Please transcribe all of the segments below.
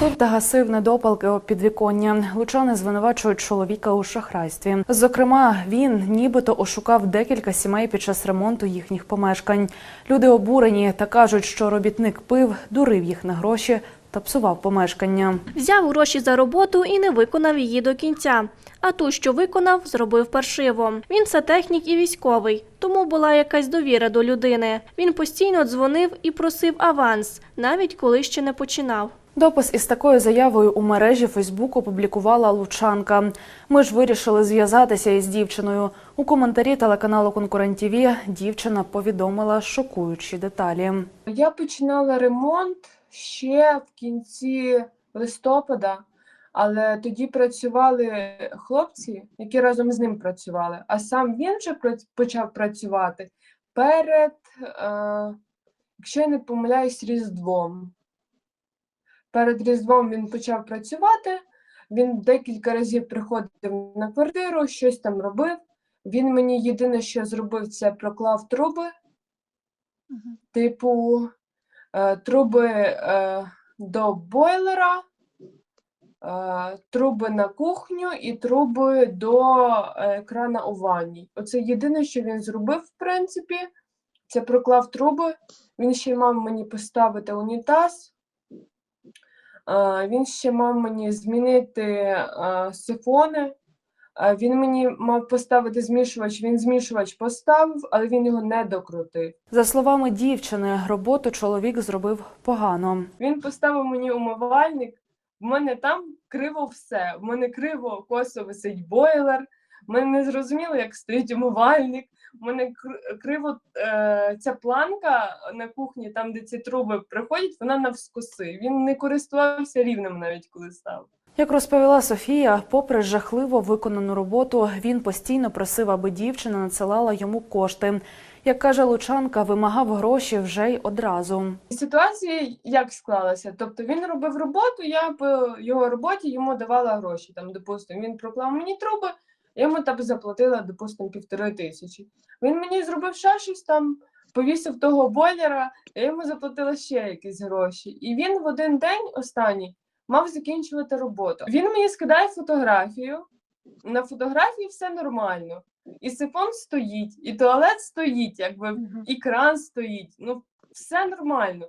Пив та гасив недопалки у підвіконня. Лучани звинувачують чоловіка у шахрайстві. Зокрема, він нібито ошукав декілька сімей під час ремонту їхніх помешкань. Люди обурені та кажуть, що робітник пив, дурив їх на гроші та псував помешкання. Взяв гроші за роботу і не виконав її до кінця. А ту, що виконав, зробив паршиво. Він сантехнік і військовий, тому була якась довіра до людини. Він постійно дзвонив і просив аванс, навіть коли ще не починав. Допис із такою заявою у мережі Фейсбук опублікувала Лучанка. Ми ж вирішили зв'язатися із дівчиною. У коментарі телеканалу Конкурент ТВ дівчина повідомила шокуючі деталі. Я починала ремонт ще в кінці листопада, але тоді працювали хлопці, які разом з ним працювали. А сам він вже почав працювати перед, е, якщо я не помиляюсь, Різдвом. Перед Різдвом він почав працювати. Він декілька разів приходив на квартиру, щось там робив. Він мені єдине, що зробив, це проклав труби. Типу, е, труби е, до бойлера, е, труби на кухню і труби до е, крана у ванні. Оце єдине, що він зробив, в принципі, це проклав труби. Він ще мав мені поставити унітаз. Е, Він ще мав мені змінити е, сифони. Е, Він мені мав поставити змішувач, він змішувач поставив, але він його не докрутив. За словами дівчини, роботу чоловік зробив погано. Він поставив мені умивальник. В мене там криво все. В мене криво косо висить бойлер. Мене не зрозуміло, як стоїть умивальник. У мене кр- криво е, ця планка на кухні, там де ці труби приходять, вона навскоси. Він не користувався рівнем навіть коли став. Як розповіла Софія, попри жахливо виконану роботу, він постійно просив, аби дівчина надсилала йому кошти. Як каже Лучанка, вимагав гроші вже й одразу. Ситуація як склалася? Тобто він робив роботу, я по його роботі йому давала гроші. Там, допустимо, він проклав мені труби, я йому там заплатила, допустимо, півтори тисячі. Він мені зробив ще щось там, повісив того бойлера, я йому заплатила ще якісь гроші. І він в один день останній мав закінчувати роботу. Він мені скидає фотографію. На фотографії все нормально. І сифон стоїть, і туалет стоїть, якби і кран стоїть. Ну, все нормально.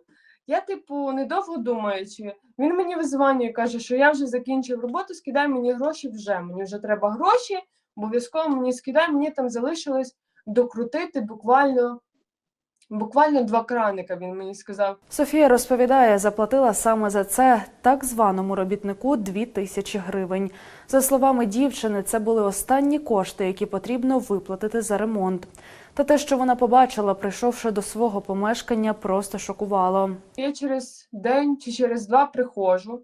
Я, типу, недовго думаючи, він мені визванює і каже, що я вже закінчив роботу, скидай мені гроші вже. Мені вже треба гроші, обов'язково мені скидай, мені там залишилось докрутити буквально, буквально два краника, він мені сказав. Софія розповідає, заплатила саме за це так званому робітнику дві тисячі гривень. За словами дівчини, це були останні кошти, які потрібно виплатити за ремонт. Та те, що вона побачила, прийшовши до свого помешкання, просто шокувало. Я через день чи через два приходжу,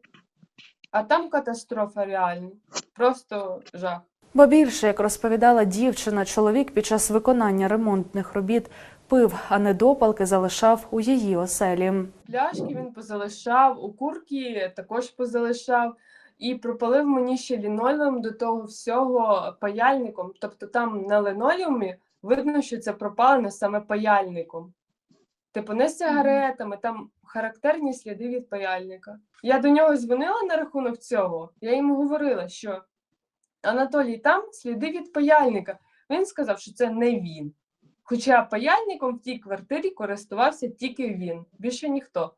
а там катастрофа реальна. Просто жах. Бо більше, як розповідала дівчина, чоловік під час виконання ремонтних робіт пив, а недопалки залишав у її оселі. Пляшки він позалишав, у курки також позалишав. І пропалив мені ще лінолеум до того всього паяльником. Тобто там на линолеумі видно, що це пропалено саме паяльником. Типу, не з сигаретами, там характерні сліди від паяльника. Я до нього дзвонила на рахунок цього. Я йому говорила, що Анатолій, там сліди від паяльника. Він сказав, що це не він. Хоча паяльником в тій квартирі користувався тільки він, більше ніхто.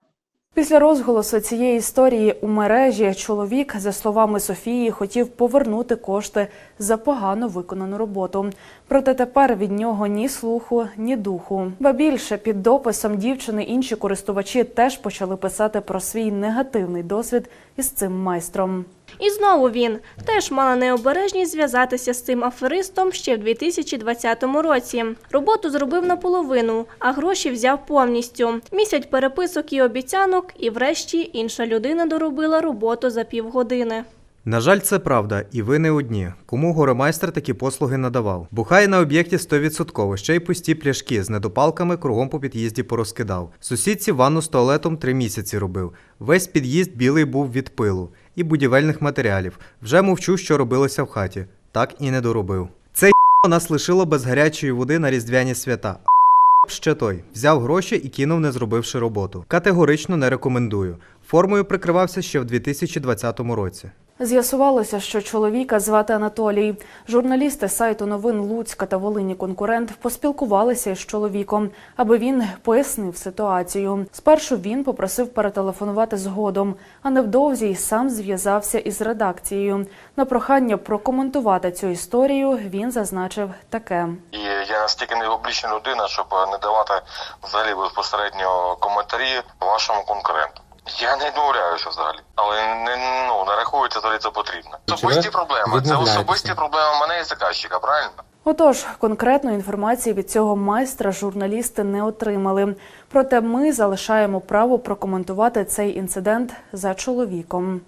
Після розголосу цієї історії у мережі чоловік, за словами Софії, хотів повернути кошти за погано виконану роботу. Проте тепер від нього ні слуху, ні духу. Ба більше під дописом дівчини інші користувачі теж почали писати про свій негативний досвід із цим майстром. І знову він теж мала необережність зв'язатися з цим аферистом ще в 2020 році. Роботу зробив наполовину, а гроші взяв повністю. Місяць переписок і обіцянок, і врешті інша людина доробила роботу за півгодини. На жаль, це правда, і ви не одні. Кому горемайстер такі послуги надавав? Бухає на об'єкті 100%, ще й пусті пляшки з недопалками кругом по під'їзді порозкидав. Сусідці ванну з туалетом три місяці робив. Весь під'їзд білий був від пилу і будівельних матеріалів. Вже мовчу, що робилося в хаті. Так і не доробив. Цей нас лишило без гарячої води на різдвяні свята. Ще той взяв гроші і кинув, не зробивши роботу. Категорично не рекомендую. Формою прикривався ще в 2020 році. З'ясувалося, що чоловіка звати Анатолій. Журналісти сайту новин Луцька та Волині конкурент поспілкувалися із чоловіком, аби він пояснив ситуацію. Спершу він попросив перетелефонувати згодом, а невдовзі й сам зв'язався із редакцією. На прохання прокоментувати цю історію він зазначив таке. І я настільки не публічна людина, щоб не давати взагалі безпосередньо коментарі вашому конкуренту. Я не відмовляюся взагалі, але не ну не рахується взагалі це потрібно. Особисті проблеми. Це особисті проблеми мене і заказчика, правильно? Отож, конкретної інформації від цього майстра журналісти не отримали. Проте ми залишаємо право прокоментувати цей інцидент за чоловіком.